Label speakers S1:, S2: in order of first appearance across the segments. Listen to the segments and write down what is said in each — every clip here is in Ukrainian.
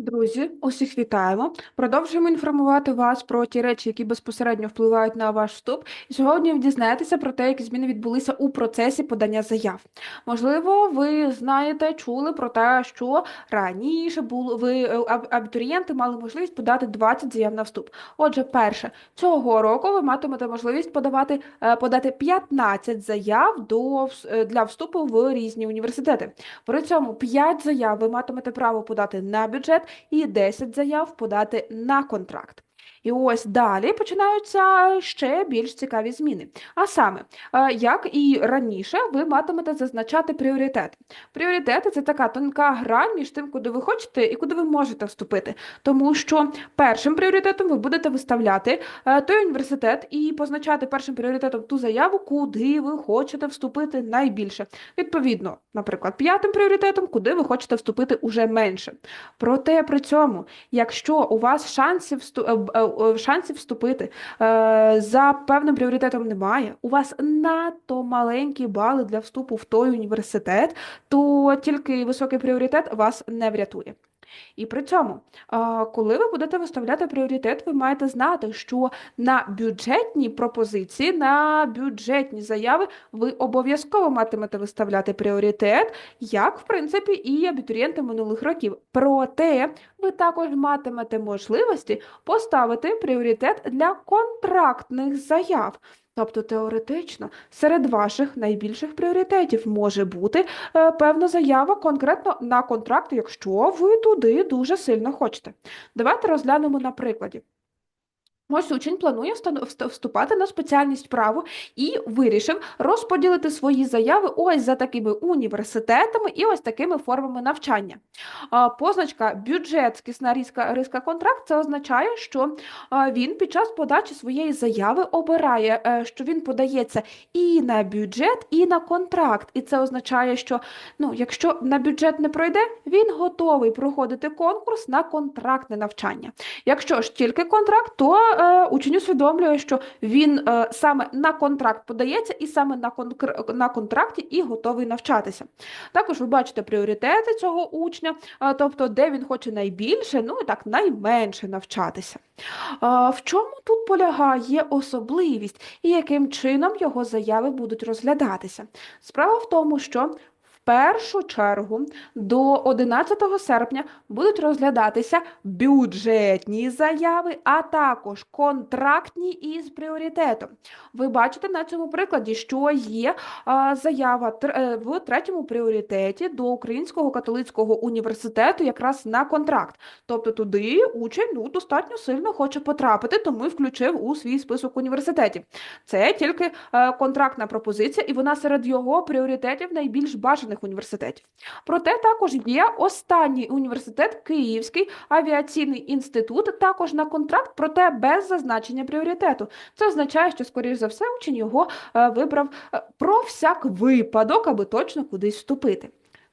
S1: Друзі, усіх вітаємо. Продовжуємо інформувати вас про ті речі, які безпосередньо впливають на ваш вступ. І сьогодні ви дізнаєтеся про те, які зміни відбулися у процесі подання заяв. Можливо, ви знаєте, чули про те, що раніше було ви е, абітурієнти мали можливість подати 20 заяв на вступ. Отже, перше, цього року ви матимете можливість подавати е, подати 15 заяв до е, для вступу в різні університети. При цьому 5 заяв ви матимете право подати на бюджет і 10 заяв подати на контракт. І ось далі починаються ще більш цікаві зміни. А саме, е, як і раніше, ви матимете зазначати пріоритети. Пріоритети це така тонка грань між тим, куди ви хочете і куди ви можете вступити. Тому що першим пріоритетом ви будете виставляти е, той університет і позначати першим пріоритетом ту заяву, куди ви хочете вступити найбільше. Відповідно, наприклад, п'ятим пріоритетом, куди ви хочете вступити уже менше. Проте при цьому, якщо у вас шансів всту- б- е, е, шансів вступити е, за певним пріоритетом немає, у вас надто маленькі бали для вступу в той університет, то тільки високий пріоритет вас не врятує. І при цьому, коли ви будете виставляти пріоритет, ви маєте знати, що на бюджетні пропозиції, на бюджетні заяви ви обов'язково матимете виставляти пріоритет, як в принципі і абітурієнти минулих років. Проте ви також матимете можливості поставити пріоритет для контрактних заяв. Тобто теоретично серед ваших найбільших пріоритетів може бути е, певна заява конкретно на контракт, якщо ви туди дуже сильно хочете. Давайте розглянемо на прикладі. Ось учень планує вступати на спеціальність право і вирішив розподілити свої заяви ось за такими університетами і ось такими формами навчання. Позначка бюджет скісна риска, риска контракт це означає, що він під час подачі своєї заяви обирає, е, що він подається і на бюджет, і на контракт. І це означає, що ну, якщо на бюджет не пройде, він готовий проходити конкурс на контрактне навчання. Якщо ж тільки контракт, то учень усвідомлює, що він е, саме на контракт подається і саме на, на контракті і готовий навчатися. Також ви бачите пріоритети цього учня, е, тобто де він хоче найбільше, ну і так найменше навчатися. В чому тут полягає особливість і яким чином його заяви будуть розглядатися? Справа в тому, що першу чергу до 11 серпня будуть розглядатися бюджетні заяви, а також контрактні із пріоритетом. Ви бачите на цьому прикладі, що є заява е, в третьому пріоритеті до Українського католицького університету якраз на контракт. Тобто туди учень ну, достатньо сильно хоче потрапити, тому і включив у свій список університетів. Це тільки е, контрактна пропозиція, і вона серед його пріоритетів найбільш бажаних університетів. Проте також є останній університет Київський авіаційний інститут, також на контракт, проте без зазначення пріоритету. Це означає, що, скоріш за все, учень його е, вибрав е, про всяк випадок, аби точно кудись вступити.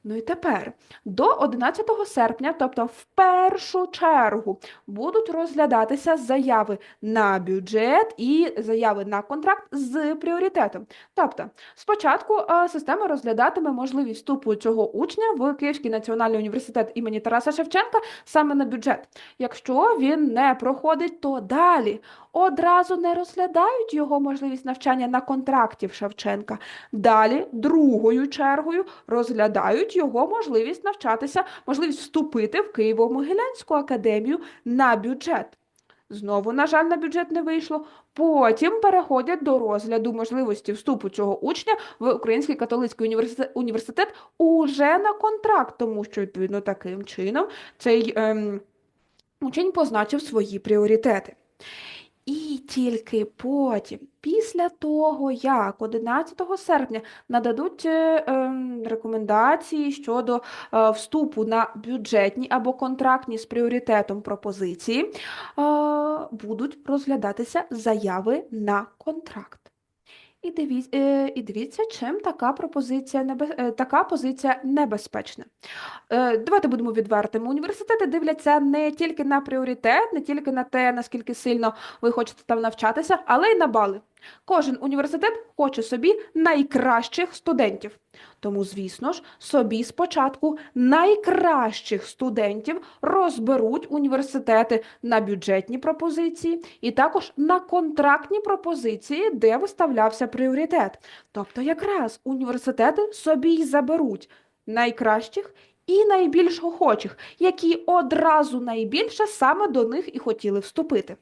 S1: Ну і тепер до 11 серпня, тобто в першу чергу, будуть розглядатися заяви на бюджет і заяви на контракт з пріоритетом. Тобто, спочатку е, система розглядатиме можливість вступу цього учня в Київський національний університет імені Тараса Шевченка саме на бюджет. Якщо він не проходить, то далі одразу не розглядають його можливість навчання на контракті в Шевченка. Далі, другою чергою, розглядають його можливість навчатися, можливість вступити в Києво-Могилянську академію на бюджет. Знову, на жаль, на бюджет не вийшло. Потім переходять до розгляду можливості вступу цього учня в Український католицький університет, університет уже на контракт, тому що відповідно таким чином цей ем, учень позначив свої пріоритети. І тільки потім, після того, як 11 серпня нададуть е, ем, рекомендації щодо е, вступу на бюджетні або контрактні з пріоритетом пропозиції, е, будуть розглядатися заяви на контракт. І дивіться, е, і дивіться, чим така пропозиція небе, е, така позиція небезпечна. Е, Давайте будемо відвертими. Університети дивляться не тільки на пріоритет, не тільки на те, наскільки сильно ви хочете там навчатися, але й на бали. Кожен університет хоче собі найкращих студентів. Тому, звісно ж, собі спочатку найкращих студентів розберуть університети на бюджетні пропозиції і також на контрактні пропозиції, де виставлявся пріоритет. Тобто, якраз університети собі й заберуть найкращих і найбільш охочих, які одразу найбільше саме до них і хотіли вступити.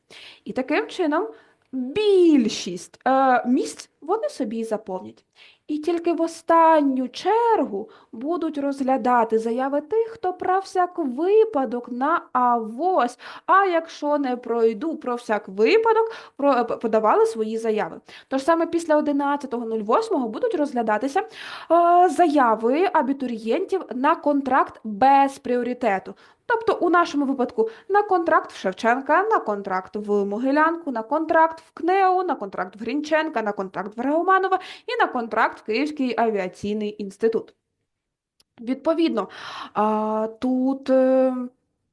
S1: І таким чином більшість е, місць вони собі заповнять. І тільки в останню чергу будуть розглядати заяви тих, хто про всяк випадок на авось. А якщо не пройду про всяк випадок, е, подавали свої заяви. Тож саме після 11.08 будуть розглядатися е, заяви абітурієнтів на контракт без пріоритету. Тобто, у нашому випадку на контракт в Шевченка, на контракт в Могилянку, на контракт в КНЕУ, на контракт в Грінченка, на контракт в Регоманова і на контракт в Київський авіаційний інститут. Відповідно, тут е,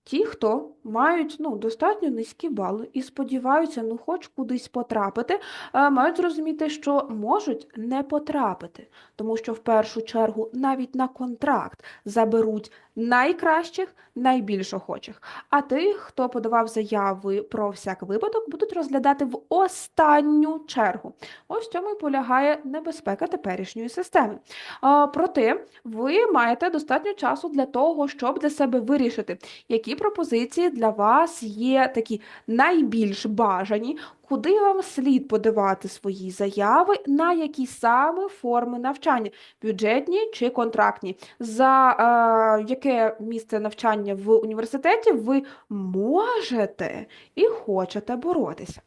S1: ті, хто мають ну, достатньо низькі бали і сподіваються, ну, хоч кудись потрапити, е, мають зрозуміти, що можуть не потрапити, тому що в першу чергу навіть на контракт заберуть найкращих, найбільш охочих. А тих, хто подавав заяви про всяк випадок, будуть розглядати в останню чергу. Ось цьому і полягає небезпека теперішньої системи. А, Проте ви маєте достатньо часу для того, щоб для себе вирішити, які пропозиції для вас є такі найбільш бажані, куди вам слід подавати свої заяви, на які саме форми навчання бюджетні чи контрактні, за е, яке місце навчання в університеті ви можете і хочете боротися.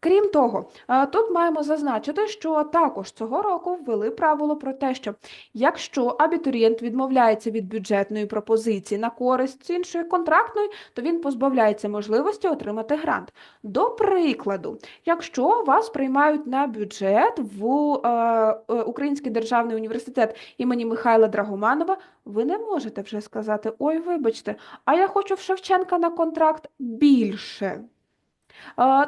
S1: Крім того, е, тут маємо зазначити, що також цього року ввели правило про те, що якщо абітурієнт відмовляється від бюджетної пропозиції на користь іншої контрактної, то він позбавляється можливості отримати грант. До прикладу, якщо вас приймають на бюджет в е, е, Український державний університет імені Михайла Драгоманова, ви не можете вже сказати: Ой, вибачте, а я хочу в Шевченка на контракт більше.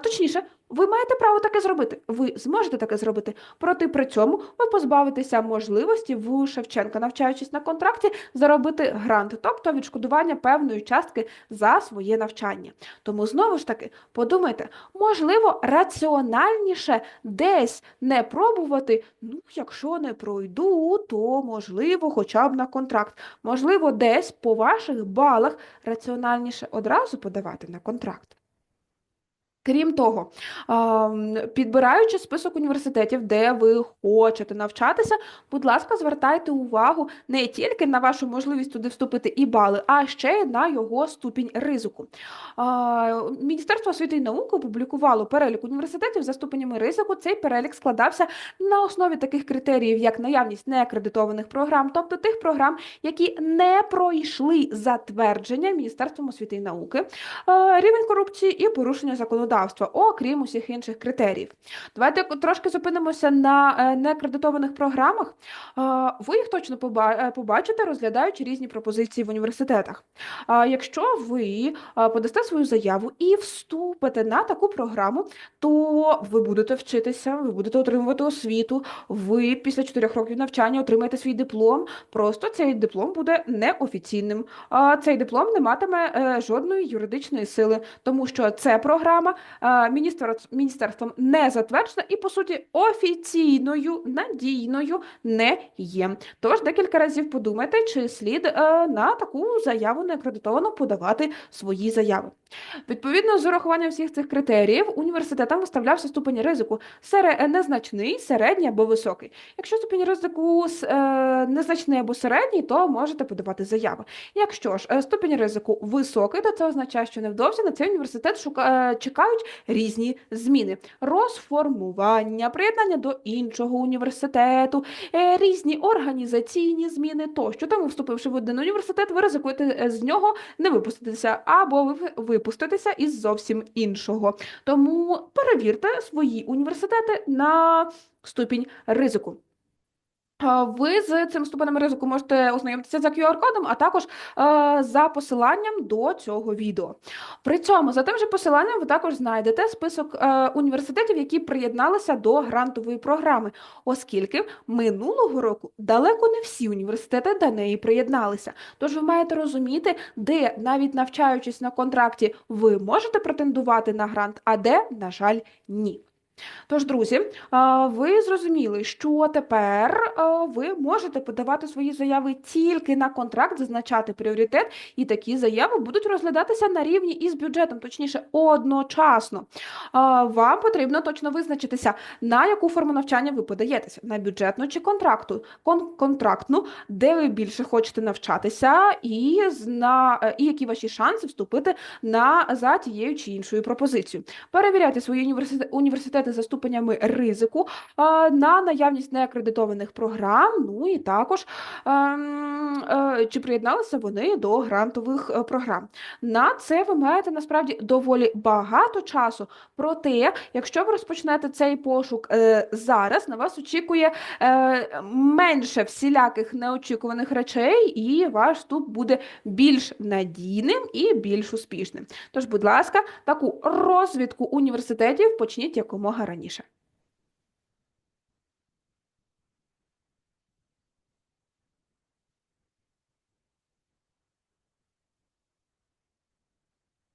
S1: Точніше, ви маєте право таке зробити. Ви зможете таке зробити. Проте при цьому ви позбавитеся можливості в Шевченка, навчаючись на контракті, заробити грант, тобто відшкодування певної частки за своє навчання. Тому знову ж таки подумайте, можливо, раціональніше десь не пробувати. Ну, якщо не пройду, то можливо, хоча б на контракт. Можливо, десь по ваших балах раціональніше одразу подавати на контракт. Крім того, підбираючи список університетів, де ви хочете навчатися, будь ласка, звертайте увагу не тільки на вашу можливість туди вступити і бали, а ще й на його ступінь ризику. Міністерство освіти і науки опублікувало перелік університетів за ступенями ризику. Цей перелік складався на основі таких критеріїв, як наявність неакредитованих програм, тобто тих програм, які не пройшли затвердження Міністерством освіти і науки, рівень корупції і порушення законодавства законодавства, окрім усіх інших критеріїв. Давайте трошки зупинимося на е, неакредитованих програмах. Ви їх точно е, побачите, розглядаючи різні пропозиції в університетах. Якщо ви подасте свою заяву і вступите на таку програму, то ви будете вчитися, ви будете отримувати освіту, ви після 4 років навчання отримаєте свій диплом. Просто цей диплом буде неофіційним. Цей диплом не матиме е, жодної юридичної сили, тому що це програма міністерством не затверджена і, по суті, офіційною, надійною не є. Тож декілька разів подумайте, чи слід е, на таку заяву неакредитовано подавати свої заяви. Відповідно, з урахуванням всіх цих критеріїв університетам виставлявся ступень ризику незначний, середній або високий. Якщо ступень ризику е, незначний або середній, то можете подавати заяви. Якщо ж е, ступень ризику високий, то це означає, що невдовзі на цей університет шука... чекають різні зміни: розформування, приєднання до іншого університету, е, різні організаційні зміни тощо. Тому, вступивши в один університет, ви ризикуєте з нього не випуститися або ви випуститися із зовсім іншого. Тому перевірте свої університети на ступінь ризику. А, Ви з цим ступенем ризику можете ознайомитися за QR-кодом, а також е, за посиланням до цього відео. При цьому за тим же посиланням ви також знайдете список е, університетів, які приєдналися до грантової програми, оскільки минулого року далеко не всі університети до неї приєдналися. Тож ви маєте розуміти, де навіть навчаючись на контракті, ви можете претендувати на грант, а де, на жаль, ні. Тож, друзі, ви зрозуміли, що тепер ви можете подавати свої заяви тільки на контракт, зазначати пріоритет, і такі заяви будуть розглядатися на рівні із бюджетом, точніше, одночасно. Вам потрібно точно визначитися, на яку форму навчання ви подаєтеся: на бюджетну чи контракту, кон контрактну, де ви більше хочете навчатися, і, зна, і які ваші шанси вступити на за тією чи іншою пропозицією. Перевіряйте свої університети, університети за ступенями ризику на наявність неакредитованих програм. Ну і також ем, е, чи приєдналися вони до грантових е, програм. На це ви маєте насправді доволі багато часу. Проте, якщо ви розпочнете цей пошук е, зараз, на вас очікує менше всіляких неочікуваних речей, і ваш вступ буде більш надійним і більш успішним. Тож, будь ласка, таку розвідку університетів почніть якомога раніше.